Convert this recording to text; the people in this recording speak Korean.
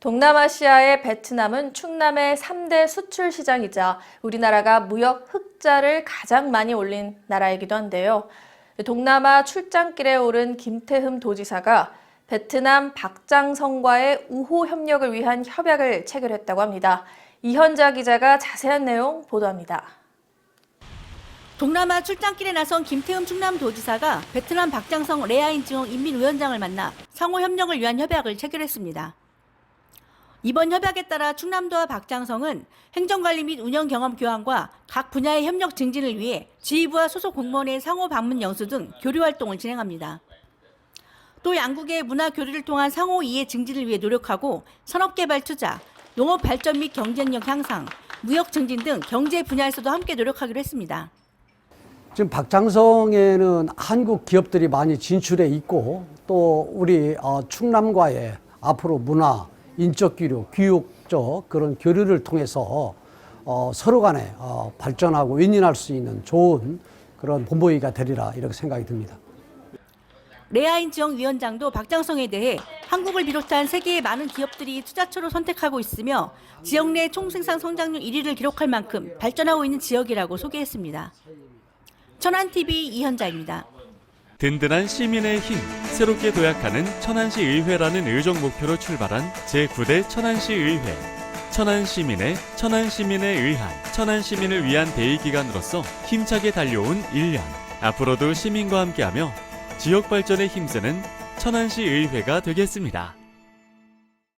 동남아시아의 베트남은 충남의 3대 수출 시장이자 우리나라가 무역 흑자를 가장 많이 올린 나라이기도 한데요. 동남아 출장길에 오른 김태흠 도지사가 베트남 박장성과의 우호 협력을 위한 협약을 체결했다고 합니다. 이현자 기자가 자세한 내용 보도합니다. 동남아 출장길에 나선 김태흠 충남도지사가 베트남 박장성 레아인지용 인민위원장을 만나 상호 협력을 위한 협약을 체결했습니다. 이번 협약에 따라 충남도와 박장성은 행정관리 및 운영 경험 교환과 각 분야의 협력 증진을 위해 지휘부와 소속 공무원의 상호 방문 연수 등 교류 활동을 진행합니다. 또 양국의 문화 교류를 통한 상호 이해 증진을 위해 노력하고 산업개발 투자, 농업 발전 및 경쟁력 향상, 무역 증진 등 경제 분야에서도 함께 노력하기로 했습니다. 지금 박장성에는 한국 기업들이 많이 진출해 있고 또 우리 어, 충남과의 앞으로 문화, 인적 교류, 교육적 그런 교류를 통해서 어, 서로 간에 어, 발전하고 윈윈할 수 있는 좋은 그런 본보기가 되리라 이렇게 생각이 듭니다. 레아인 지영 위원장도 박장성에 대해 한국을 비롯한 세계의 많은 기업들이 투자처로 선택하고 있으며 지역 내 총생산 성장률 1위를 기록할 만큼 발전하고 있는 지역이라고 소개했습니다. 천안TV 이현자입니다. 든든한 시민의 힘, 새롭게 도약하는 천안시 의회라는 의정 목표로 출발한 제9대 천안시 의회. 천안 시민의 천안 시민에 의한 천안 시민을 위한 대의 기관으로서 힘차게 달려온 1년. 앞으로도 시민과 함께하며 지역 발전에 힘쓰는 천안시 의회가 되겠습니다.